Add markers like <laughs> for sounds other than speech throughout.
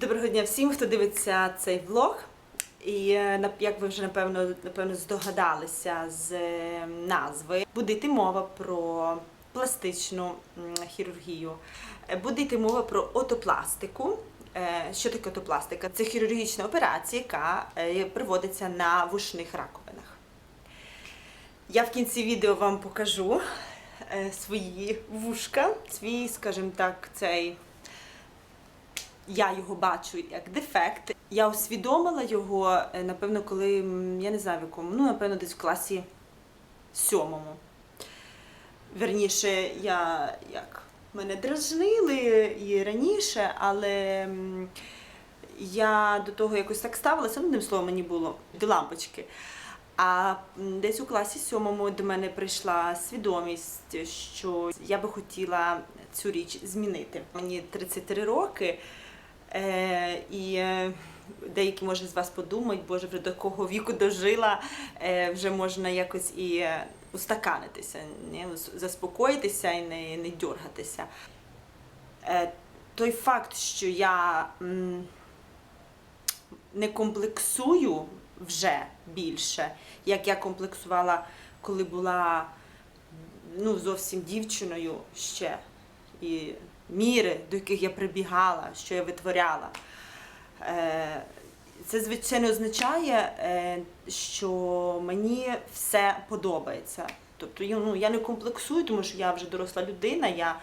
Доброго дня всім, хто дивиться цей влог. І е, як ви вже напевно, напевно здогадалися з е, назви, буде йти мова про пластичну хірургію. Е, Буде йти мова про отопластику. Що таке отопластика? Це хірургічна операція, яка проводиться на вушних раковинах. Я в кінці відео вам покажу свої вушка, свій, скажімо так, цей я його бачу як дефект. Я усвідомила його, е, напевно, коли я не знаю в якому, ну, напевно, десь в класі сьомому. Верніше, я як мене дражнили і раніше, але я до того якось так ставилася, ну, одним словом, мені було до лампочки. А десь у класі сьомому до мене прийшла свідомість, що я би хотіла цю річ змінити. Мені 33 роки, і е, деякі, може, з вас подумають, боже, вже до якого віку дожила, е, вже можна якось і е, устаканитися, не? заспокоїтися і не, не дергатися. Е, той факт, що я не комплексую вже більше, як я комплексувала, коли була ну, зовсім дівчиною ще. І міри, до яких я прибігала, що я витворяла. Е, Це, звичайно, означає, е, що мені все подобається. Тобто ну, я не комплексую, тому що я вже доросла людина, я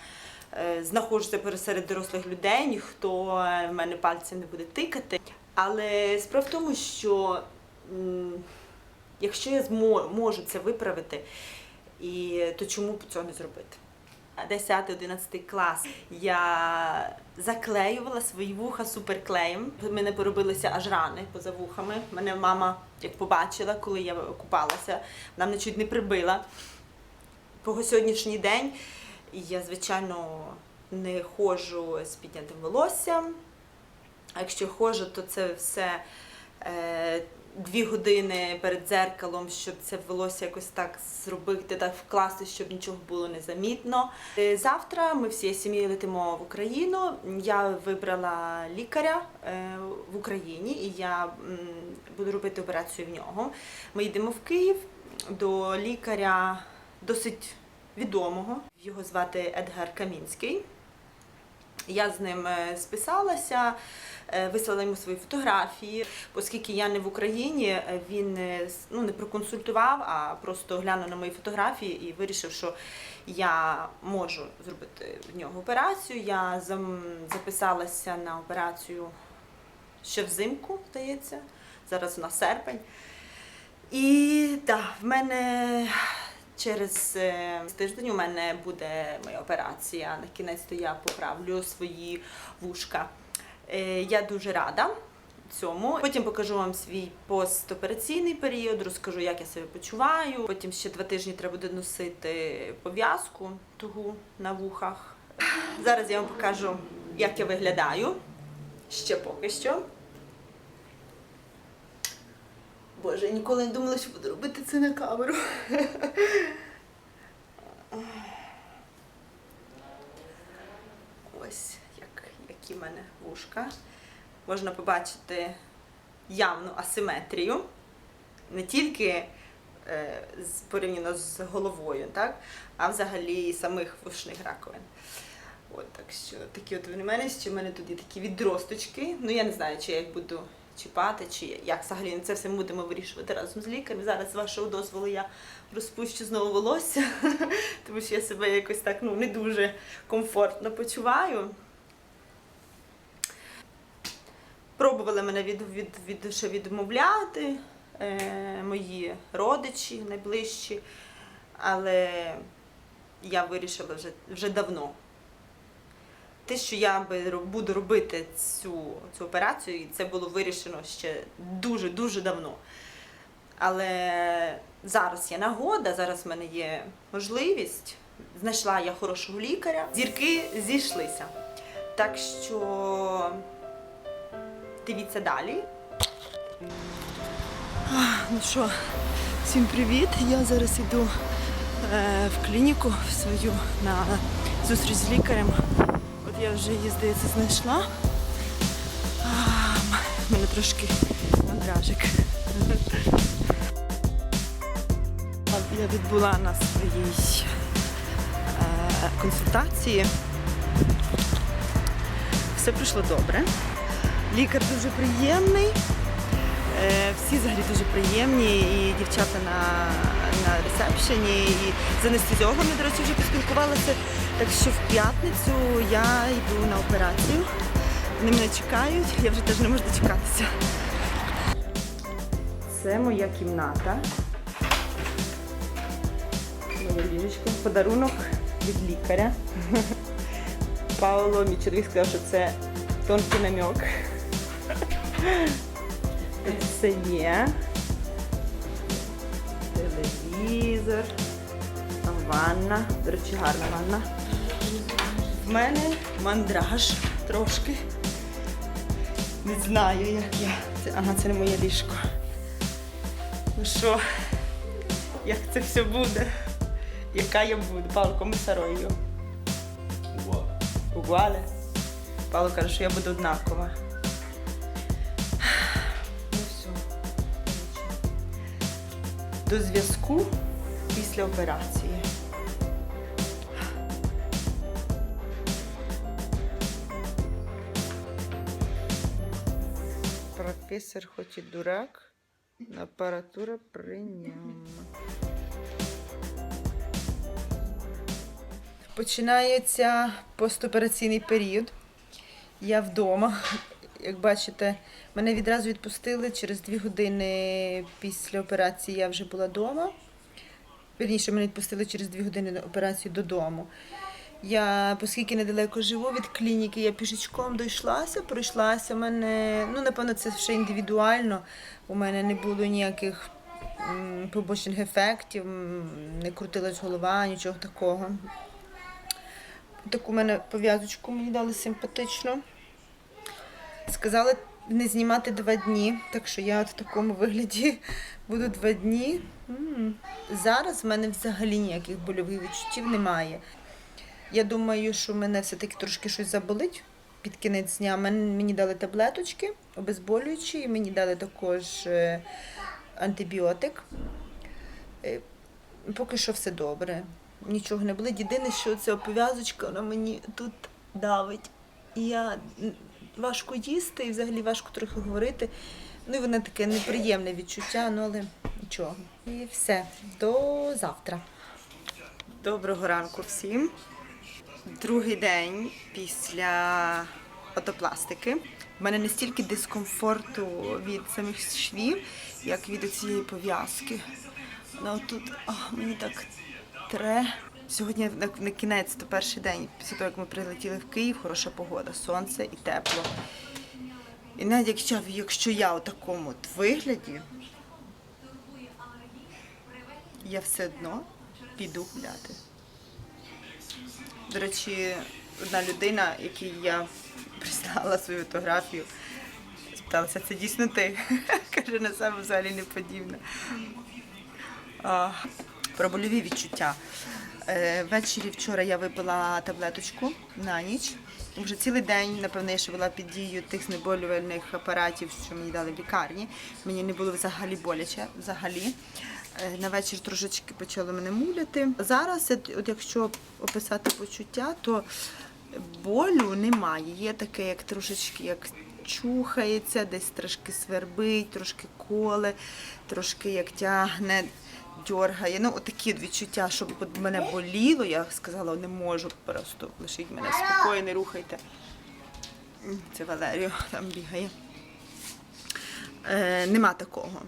е, знаходжуся пересеред дорослих людей, ніхто в мене пальцем не буде тикати. Але справа в тому, що якщо я змо- можу це виправити, і, то чому б цього не зробити? 10-11 клас я заклеювала свої вуха суперклеєм. У мене поробилися аж рани поза вухами. Мене мама, як побачила, коли я купалася, вона мене чуть не прибила. По сьогоднішній день я, звичайно, не ходжу з піднятим волоссям. А якщо ходжу, то це все е, дві години перед дзеркалом, щоб це волосся якось так зробити, так вкласти, щоб нічого було незамітно. Е, Завтра ми всією сім'єю летимо в Україну. Я вибрала лікаря е, в Україні і я буду робити операцію в нього. Ми йдемо в Київ до лікаря досить відомого. Його звати Едгар Камінський. Я з ним е, списалася, е, вислала йому свої фотографії. Оскільки я не в Україні, е, він ну, не проконсультував, а просто глянув на мої фотографії і вирішив, що я можу зробити в нього операцію. Я записалася на операцію ще взимку, здається. Зараз у нас серпень. І так, в мене через е, тиждень у мене буде моя операція. На кінець то я поправлю свої вушка. Е, Я дуже рада цьому. Потім покажу вам свій постопераційний період, розкажу, як я себе почуваю. Потім ще два тижні треба буде носити пов'язку тугу на вухах. Зараз я вам покажу, як я виглядаю. Ще поки що. Боже, я ніколи не думала, що буду робити це на камеру. Ось як, які в мене вушка. Можна побачити явну асиметрію. Не тільки е, порівняно з головою, так? а взагалі самих вушних раковин. От так що такі от в мене, ще в мене тут такі відросточки. Ну я не знаю, чи я їх буду чіпати, чи як взагалі це все ми будемо вирішувати разом з лікарем. Зараз, з вашого дозволу, я розпущу знову волосся, <laughs> тому що я себе якось так ну, не дуже комфортно почуваю. Пробували мене від, від, від, ще відмовляти е, мої родичі найближчі, але я вирішила вже, вже давно. Те, що я буду робити цю, цю операцію, і це було вирішено ще дуже-дуже давно. Але зараз є нагода, зараз в мене є можливість. Знайшла я хорошого лікаря. Зірки зійшлися. Так що дивіться далі. Ну що, всім привіт! Я зараз йду е, в клініку в свою на зустріч з лікарем. Я вже її, здається, знайшла. А, мене трошки мандражик. Я відбула на своїй е, консультації. Все пройшло добре. Лікар дуже приємний. Е, Всі взагалі дуже приємні, і дівчата на, на ресепшені, і з анестезіологом я, до речі, вже поспілкувалася. Так що в п'ятницю я йду на операцію. Вони мене чекають, я вже теж не можу дочекатися. Це моя кімната. Моє ліжечко. Подарунок від лікаря. <laughs> Пауло, мій сказав, що це тонкий намек. <laughs> Це є. Телевізор. Ванна. До речі, гарна ванна. В мене мандраж трошки. Не знаю, як я. Це, ага, це не моє ліжко. Ну що, як це все буде? Яка я буду? Павло, кому сарою? Угуале. Павло каже, що я буду однакова. Ну все. До зв'язку після операції. Професор хоч і дурак, апаратура при ньому. Починається постопераційний період. Я вдома. Як бачите, мене відразу відпустили. Через дві години після операції я вже була вдома. Вірніше, мене відпустили через дві години на операцію додому. Я, оскільки недалеко живу від клініки, я пішечком дійшлася, пройшлася. У мене, ну, напевно, це ще індивідуально. У мене не було ніяких побочних ефектів, не крутилась голова, нічого такого. Таку мене пов'язочку мені дали симпатичну. Сказали не знімати два дні, так що я от в такому вигляді <laughs> буду два дні. Зараз в мене взагалі ніяких больових відчуттів немає. Я думаю, що мене все-таки трошки щось заболить під кінець дня. Мені дали таблеточки, обезболюючі, і мені дали також е, антибіотик. Е, Поки що все добре. Нічого не болить. Єдине, що ця пов'язочка вона мені тут давить. І я важко їсти і взагалі важко трохи говорити. Ну і воно таке неприємне відчуття, ну але нічого. І все. До завтра. Доброго ранку всім. Другий день після отопластики. У мене не стільки дискомфорту від самих швів, як від цієї пов'язки. Отут а, мені так тре. Сьогодні на кінець, то перший день, після того, як ми прилетіли в Київ, хороша погода, сонце і тепло. І навіть якщо, якщо я у такому от вигляді, я все одно піду гуляти. До речі, одна людина, якій я прислала свою фотографію, спиталася, це дійсно ти? <laughs> Каже, на себе взагалі не подібна. Про больові відчуття. Е, Ввечері вчора я випила таблеточку на ніч. Вже цілий день, напевно, я ще була під дією тих знеболювальних апаратів, що мені дали в лікарні. Мені не було взагалі боляче. Взагалі. Е, На вечір трошечки почало мене муляти. Зараз, от от якщо описати почуття, то болю немає. Є таке, як трошечки як чухається, десь трошки свербить, трошки коле, трошки як тягне, дьоргає. Ну, отакі відчуття, щоб мене боліло, я сказала, не можу просто лишіть мене спокійно, не рухайте. Це Валеріо там бігає. Е, нема такого.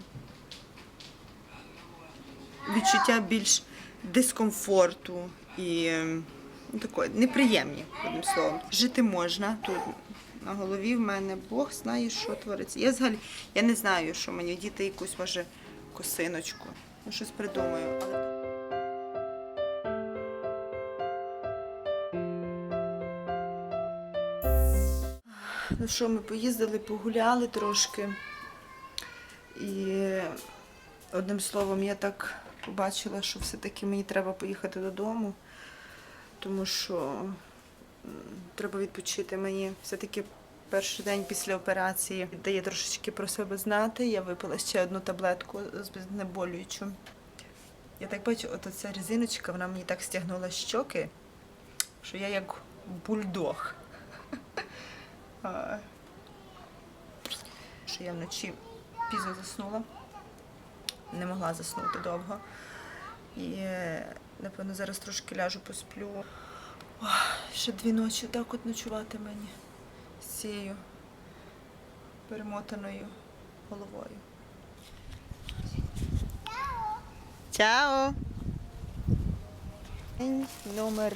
Відчуття більш дискомфорту і ем, ну, такої неприємні, одним словом. Жити можна. Тут на голові в мене Бог знає, що твориться. Я взагалі я не знаю, що мені діти якусь може косиночку. Ну, щось придумаю. Ну що, ми поїздили, погуляли трошки. І одним словом, я так побачила, що все-таки мені треба поїхати додому, тому що треба відпочити мені. Все-таки Перший день після операції дає трошечки про себе знати. Я випила ще одну таблетку з знеболюючу. Я так бачу, от ця резиночка, вона мені так стягнула щоки, що я як бульдог. <laughs> Що я вночі пізно заснула, не могла заснути довго. І, напевно, зараз трошки ляжу посплю. Ох, ще дві ночі так от ночувати мені з цією перемотаною головою. Чао! День номер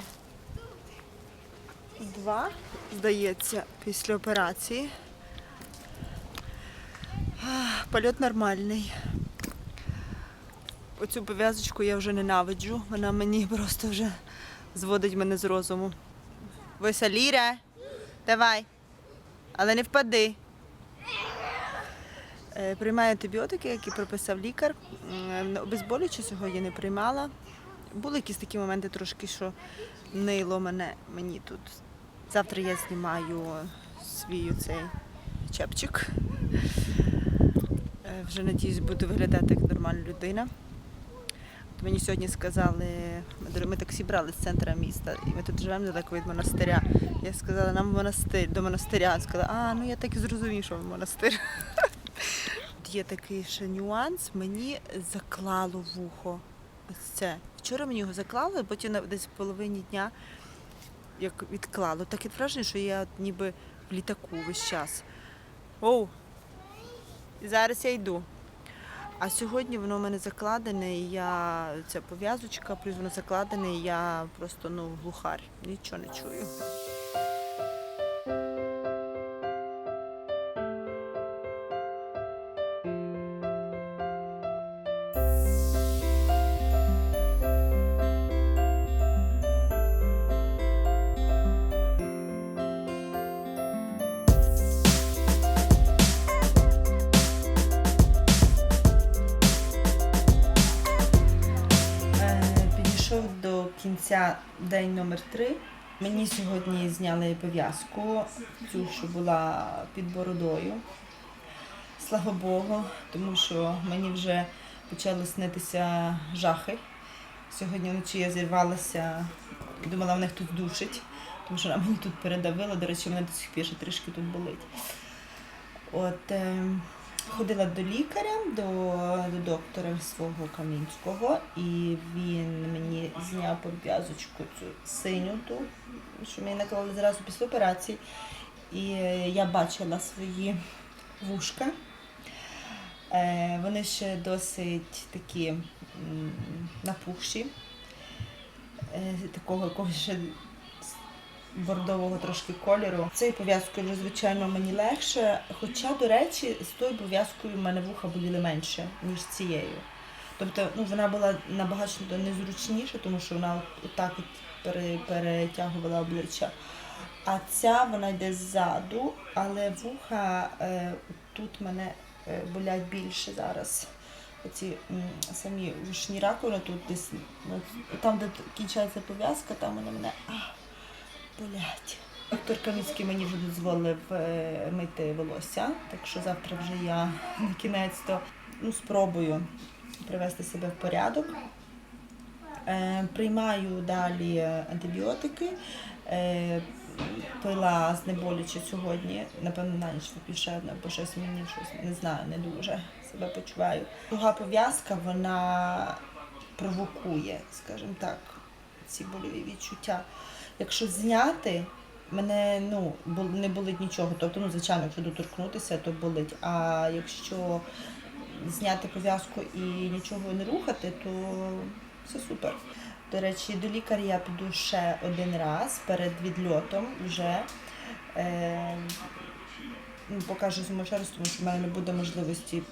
два, здається, після операції. Польот нормальний. Оцю пов'язочку я вже ненавиджу. Вона мені просто вже зводить мене з розуму. Веселіре, давай, але не впади. Е, Приймаю антибіотики, які прописав лікар. Обезболюючи сьогодні не приймала. Були якісь такі моменти трошки, що нило мене мені тут. Завтра я знімаю свій цей чепчик. Е, Вже надіюсь, буду виглядати як нормальна людина. Мені сьогодні сказали, ми, так зібрали з центра міста, і ми тут живемо недалеко від монастиря. Я сказала, нам монастир, до монастиря. Сказала, а ну я так і зрозумів, що в монастир. Є такий ще нюанс, мені заклало вухо. Ось це. Вчора мені його заклали, потім десь в половині дня як відклало. Таке враження, що я ніби в літаку весь час. Оу! І зараз я йду. А сьогодні воно в мене закладене, і я ця пов'язочка, плюс воно закладене, і я просто ну глухар, нічого не чую. Підійшов до кінця день номер три. Мені сьогодні зняли пов'язку, цю, що була під бородою. Слава Богу, тому що мені вже почали снитися жахи. Сьогодні вночі я зірвалася, думала, в них тут душить, тому що вона мені тут передавила. До речі, мене до сих пір ще трішки тут болить. От, е, ходила до лікаря, до, до доктора свого Камінського, і він мені зняв пов'язочку цю синю ту, що мені наклали зразу після операції. І я бачила свої вушка. Е, вони ще досить такі напухші, е, такого якогось ще бордового трошки кольору. Цією пов'язкою звичайно, мені легше. Хоча, до речі, з тою пов'язкою в мене вуха боліли менше, ніж цією. Тобто ну, вона була набагато незручніша, тому що вона отак от пере, перетягувала обличчя. А ця вона йде ззаду, але вуха е, тут мене е, болять більше зараз. Оці м, самі вушні раковини тут десь, ну, там, де кінчається пов'язка, там вони мене а, болять. Доктор Камінський мені вже дозволив е, мити волосся, так що завтра вже я на кінець то ну, спробую привести себе в порядок. Е, приймаю далі антибіотики. Е, пила знеболюче сьогодні, напевно, на ніч одне, бо щось мені щось не знаю, не дуже себе почуваю. Туга пов'язка вона провокує, скажімо так, ці больові відчуття. Якщо зняти, мене ну, не болить нічого. Тобто, ну, звичайно, якщо доторкнутися, то болить. А якщо зняти пов'язку і нічого не рухати, то все супер. До речі, до лікаря я піду ще один раз перед відльотом вже. Е, ну, покажу зиму ще тому що в мене не буде можливості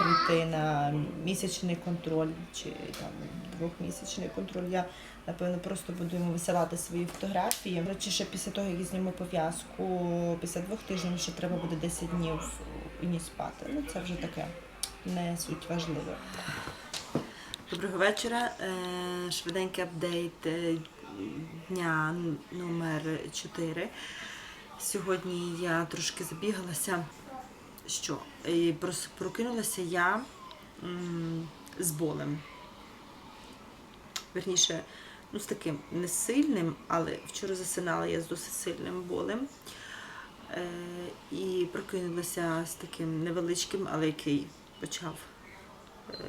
прийти на місячний контроль чи там двохмісячний контроль. Я напевно просто буду йому висилати свої фотографії. Речі, ще після того, як я зніму пов'язку, після двох тижнів ще треба буде 10 днів і ні спати. Ну це вже таке не суть важливе. Доброго вечора. Е, Швиденький апдейт е, дня номер 4. Сьогодні я трошки забігалася. Що? І прокинулася я з болем. Верніше, ну, з таким не сильним, але вчора засинала я з досить сильним болем. Е, і прокинулася з таким невеличким, але який почав е,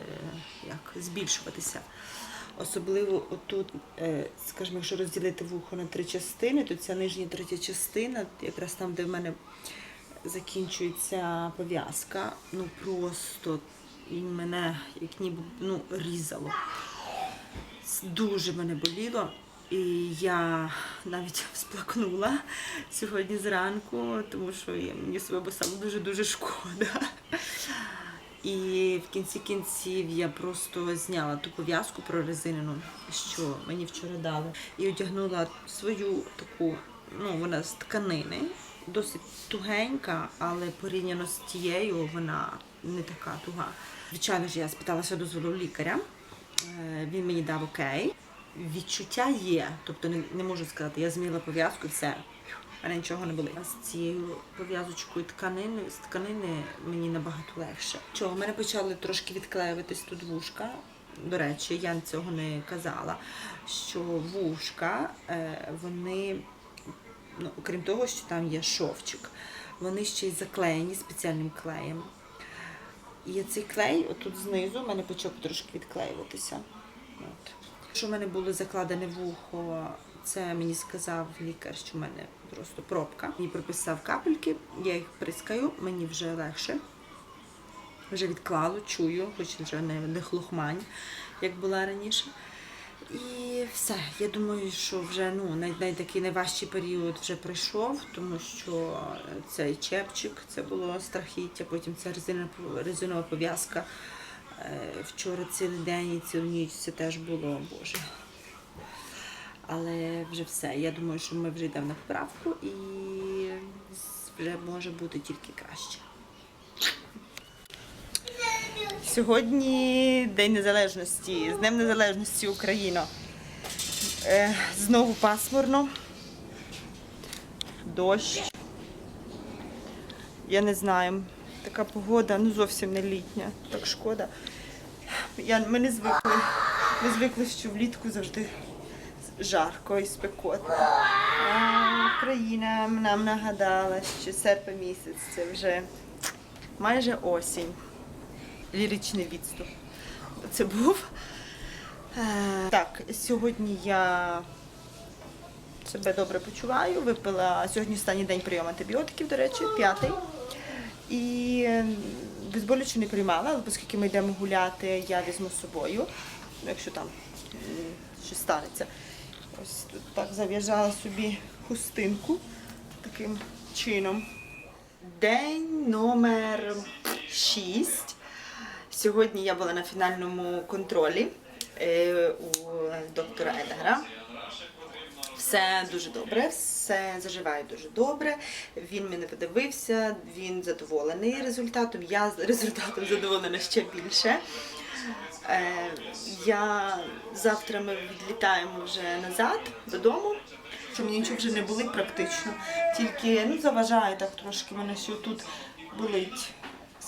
як, збільшуватися. Особливо отут, е, скажімо, якщо розділити вухо на три частини, то ця нижня третя частина, якраз там, де в мене закінчується пов'язка, ну просто мене як ніби ну, різало. Дуже мене боліло. І я навіть <laughs> сплакнула сьогодні зранку, тому що мені себе стало дуже-дуже шкода. І в кінці кінців я просто зняла ту пов'язку прорезинену, що мені вчора дали, і одягнула свою таку, ну вона з тканини, досить тугенька, але порівняно з тією вона не така туга. Звичайно ж, я спиталася дозволу лікаря. Е, Він мені дав окей. Відчуття є, тобто не, не можу сказати, я зміла пов'язку, і все. Мене нічого не. А з цією пов'язочкою тканини, з тканини мені набагато легше. Чого, в мене почали трошки відклеюватись тут вушка. До речі, я цього не казала. Що вушка, е, вони, ну, окрім того, що там є шовчик, вони ще й заклеєні спеціальним клеєм. І цей клей, отут знизу, в мене почав трошки відклеюватися. От. Що в мене було закладене вухо, це мені сказав лікар, що в мене просто пробка. Мені прописав капельки, я їх прискаю, мені вже легше. Вже відклало, чую, хоч вже не, не хлохмань, як була раніше. І все. Я думаю, що вже ну, най, най, такий найважчий період вже пройшов, тому що цей чепчик, це було страхіття, потім ця резинова, пов'язка. Е, Вчора цілий день і цілу ніч це теж було Боже. Але вже все. Я думаю, що ми вже йдемо на поправку і вже може бути тільки краще. Сьогодні День Незалежності, з Днем Незалежності Україна. Е, знову пасмурно. Дощ. Я не знаю. Така погода, ну зовсім не літня. Так шкода. Я, ми не звикли. Ми звикли, що влітку завжди жарко і спекотно. Україна нам нагадала, що серпень місяць це вже майже осінь. Ліричний відступ. Це був. Е, Так, сьогодні я себе добре почуваю. Випила сьогодні останній день прийому антибіотиків, до речі, п'ятий. І безболюче не приймала, але оскільки ми йдемо гуляти, я візьму з собою, якщо там щось станеться. Ось тут так зав'язала собі хустинку таким чином. День номер 6. Сьогодні я була на фінальному контролі е, у доктора Едгара. Все дуже добре, все заживає дуже добре. Він мене подивився, він задоволений результатом. Я результатом задоволена ще більше. Е, я завтра ми відлітаємо вже назад додому. Мені нічого вже не болить практично. Тільки ну, заважає так трошки мене ще тут болить.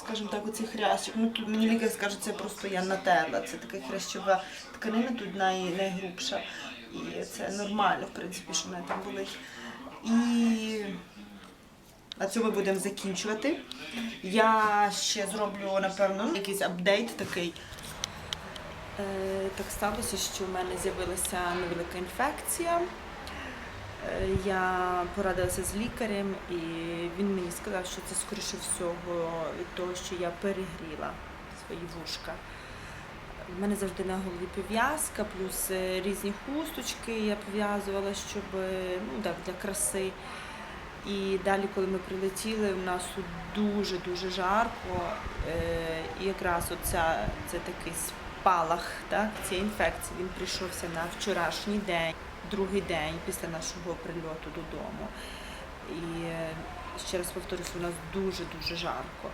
Скажімо так, оцей хрящик. Ну тут мені лікар скаже, це просто я натерла. Це така хрящова тканина тут най, найгрубша. І це нормально, в принципі, що в мене там болить. І на цьому будемо закінчувати. Я ще зроблю, напевно, якийсь апдейт такий. Е, так сталося, що в мене з'явилася невелика інфекція. Е, Я порадилася з лікарем, і він мені сказав, що це скоріше всього від того, що я перегріла свої вушка. У мене завжди на голові пов'язка, плюс е, різні хусточки я пов'язувала, щоб е, ну, так, для краси. І далі, коли ми прилетіли, у нас тут дуже-дуже жарко. І якраз оця, це такий спалах так, цієї інфекції, він прийшовся на вчорашній день, другий день після нашого прильоту додому. І е, ще раз повторюсь, у нас дуже-дуже жарко.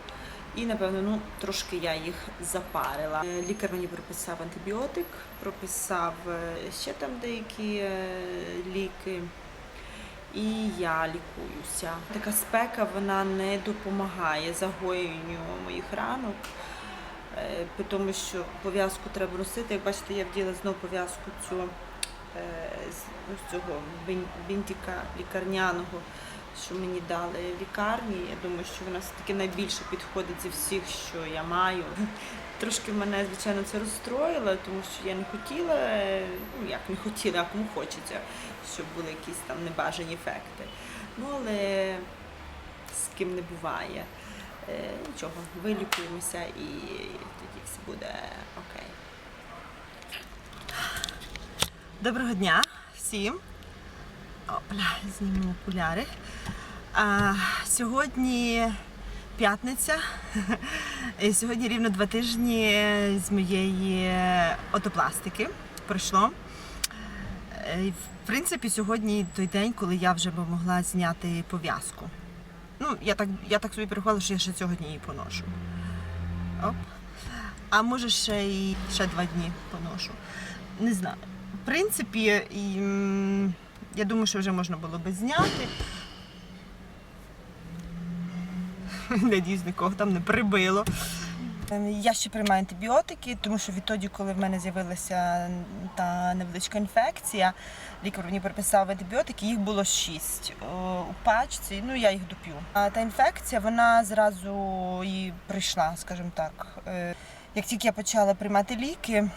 І, напевно, ну, трошки я їх запарила. Е, Лікар мені прописав антибіотик, прописав е, ще там деякі ліки. і я лікуюся. Така спека вона не допомагає загоєнню моїх ранок, тому що пов'язку треба носити. Як бачите, я вділа знову пов'язку цю з ну, цього бін- бінтика лікарняного, що мені дали лікарні. Я думаю, що вона все-таки найбільше підходить зі всіх, що я маю. <laughs> Трошки мене, звичайно, це розстроїло, тому що я не хотіла, е, ну як не хотіла, а кому хочеться, щоб були якісь там небажані ефекти. Ну, але з ким не буває. Е, Нічого, вилікуємося і тоді все буде окей. Доброго дня всім. Опля, знімемо окуляри. А, сьогодні п'ятниця. <laughs> І сьогодні рівно два тижні з моєї отопластики пройшло. Е, В принципі, сьогодні той день, коли я вже би могла зняти пов'язку. Ну, я так, я так собі перехвалила, що я ще цього дні її поношу. Оп. А може ще й ще два дні поношу. Не знаю. Принципі, я думаю, що вже можна було би зняти. <laughs> Надіюсь, нікого там не прибило. Ем, Я ще приймаю антибіотики, тому що відтоді, коли в мене з'явилася та невеличка інфекція, лікар мені приписав антибіотики, їх було шість у пачці, ну я їх доп'ю. А та інфекція, вона зразу і прийшла, скажімо так. Е, Як тільки я почала приймати ліки,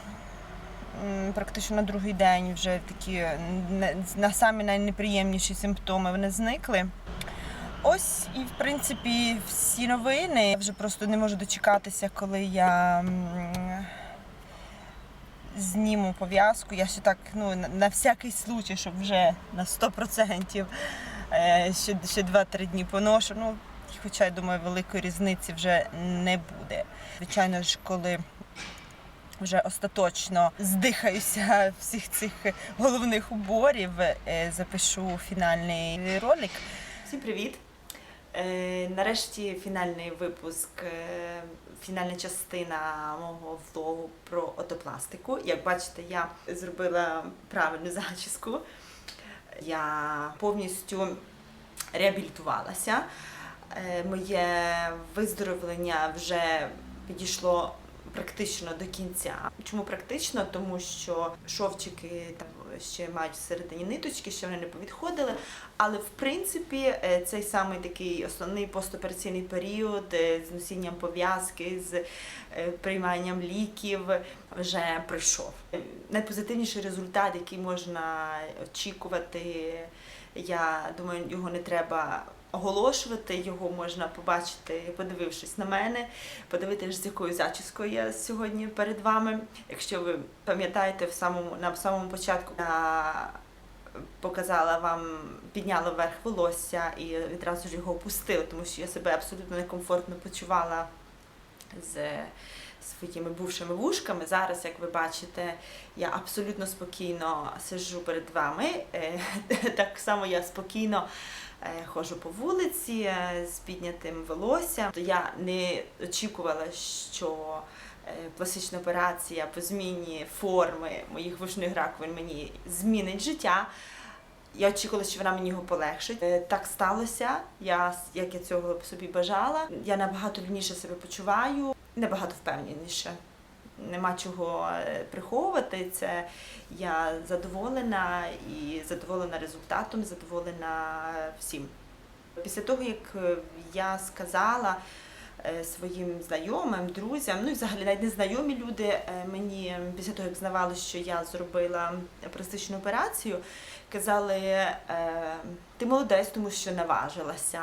практично на другий день вже такі на самі найнеприємніші симптоми вони зникли. Ось і в принципі всі новини. Я вже просто не можу дочекатися, коли я зніму пов'язку. Я ще так, ну, на, всякий случай, щоб вже на 100% е, ще, ще 2-3 дні поношу. Ну, хоча я думаю, великої різниці вже не буде. Звичайно ж, коли вже остаточно здихаюся всіх цих головних уборів, е, запишу фінальний ролик. Всім привіт! Е, нарешті фінальний випуск, е, фінальна частина мого влогу про отопластику. Як бачите, я зробила правильну зачіску. Я повністю реабілітувалася. Моє виздоровлення вже підійшло практично до кінця. Чому практично? Тому що шовчики там ще мають всередині ниточки, ще вони не повідходили. Але в принципі е, цей самий такий основний постопераційний період е, з носінням пов'язки, з е, прийманням ліків вже пройшов. Найпозитивніший результат, який можна очікувати, я думаю, його не треба оголошувати, його можна побачити, подивившись на мене, подивитися, з якою зачіскою я сьогодні перед вами. Якщо ви пам'ятаєте, в самому на самому початку я показала вам, підняла вверх волосся і відразу ж його опустила, тому що я себе абсолютно некомфортно почувала з своїми бувшими вушками. Зараз, як ви бачите, я абсолютно спокійно сиджу перед вами. Е, <laughs> Так само я спокійно е, ходжу по вулиці е, з піднятим волоссям. Я не очікувала, що е, пластична операція по зміні форми моїх вушних раковин мені змінить життя. Я очікувала, що вона мені його полегшить. Е, Так сталося. Я як я цього собі бажала. Я набагато вільніше себе почуваю, набагато впевненіше. Нема чого е, приховувати. Це я задоволена і задоволена результатом, задоволена всім. Після того, як е, я сказала е, своїм знайомим, друзям, ну і взагалі навіть незнайомі люди е, мені після того, як знавали, що я зробила пластичну операцію, казали, е, ти молодець, тому що наважилася.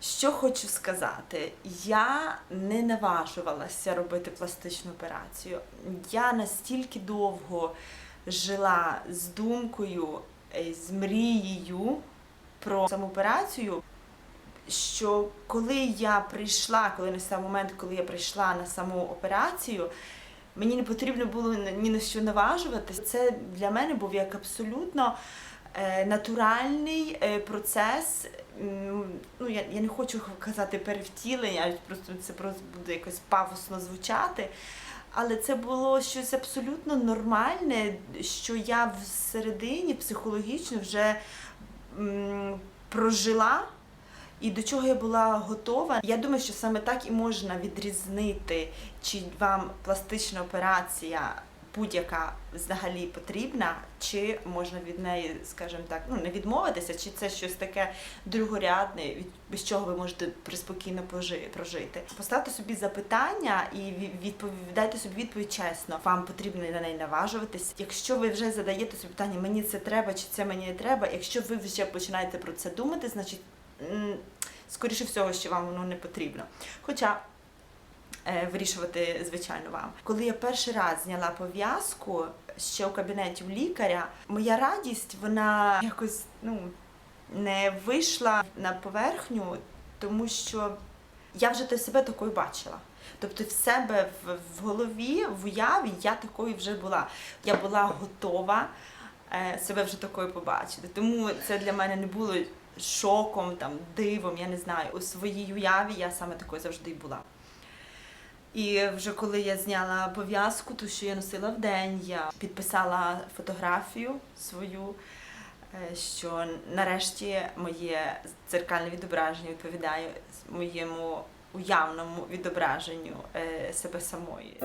Що хочу сказати, я не наважувалася робити пластичну операцію. Я настільки довго жила з думкою, е, з мрією про саму операцію, що коли я прийшла, коли настав момент, коли я прийшла на саму операцію, мені не потрібно було ні на що наважуватися. Це для мене був як абсолютно е, натуральний е, процес. Ну, я, я не хочу казати перевтілення, просто це просто буде якось пафосно звучати. Але це було щось абсолютно нормальне, що я всередині психологічно вже м, прожила і до чого я була готова. Я думаю, що саме так і можна відрізнити, чи вам пластична операція будь-яка взагалі потрібна, чи можна від неї, скажімо так, ну не відмовитися, чи це щось таке другорядне, без чого ви можете приспокійно прожити. Поставте собі запитання і відповідайте собі відповідь чесно. Вам потрібно на неї наважуватись. Якщо ви вже задаєте собі питання, мені це треба чи це мені не треба. Якщо ви вже починаєте про це думати, значить скоріше всього, що вам воно не потрібно. Хоча е, вирішувати, звичайно, вам. Коли я перший раз зняла пов'язку ще у кабінеті у лікаря, моя радість вона якось ну, не вийшла на поверхню, тому що я вже те себе такою бачила. Тобто в себе в, голові, в уяві я такою вже була. Я була готова е, себе вже такою побачити. Тому це для мене не було шоком, там, дивом, я не знаю. У своїй уяві я саме такою завжди була. І вже коли я зняла пов'язку, ту, що я носила в день, я підписала фотографію свою, е, що нарешті моє дзеркальне відображення відповідає моєму уявному відображенню е, себе самої.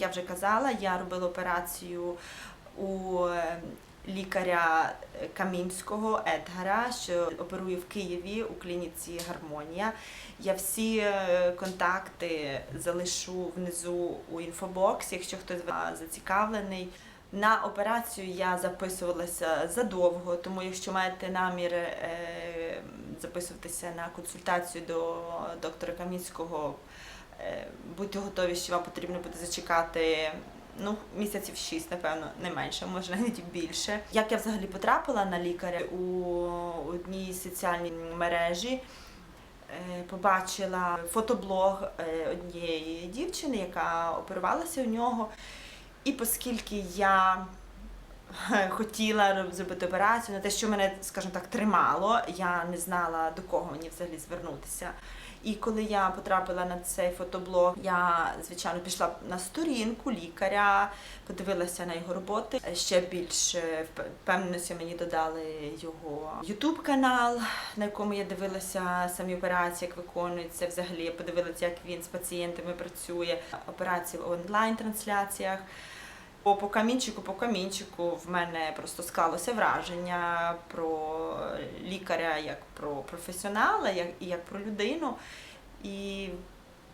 Як я вже казала, я робила операцію у е, лікаря Камінського Едгара, що оперує в Києві у клініці Гармонія. Я всі е, контакти залишу внизу у інфобоксі, якщо хтось е, зацікавлений. На операцію я записувалася задовго, тому якщо маєте намір е, записуватися на консультацію до доктора Камінського, е, будьте готові, що вам потрібно буде зачекати ну, місяців шість, напевно, не менше, може навіть більше. Як я взагалі потрапила на лікаря у одній соціальній мережі, е, побачила фотоблог е, однієї дівчини, яка оперувалася у нього. І оскільки я е, <laughs> хотіла зробити операцію, на те, що мене, скажімо так, тримало, я не знала до кого мені взагалі звернутися. І коли я потрапила на цей фотоблог, я звичайно пішла на сторінку лікаря, подивилася на його роботи. Ще більше впевненості мені додали його Ютуб канал, на якому я дивилася самі операції, як виконуються. Взагалі я подивилася, як він з пацієнтами працює, операції в онлайн трансляціях. По, по камінчику, по камінчику в мене просто склалося враження про лікаря як про професіонала, як, і як про людину. І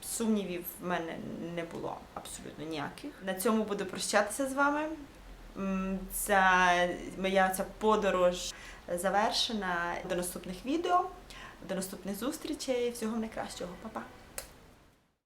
сумнівів в мене не було абсолютно ніяких. На цьому буду прощатися з вами. Ця моя ця подорож завершена. До наступних відео, до наступних зустрічей. Всього найкращого, Па-па!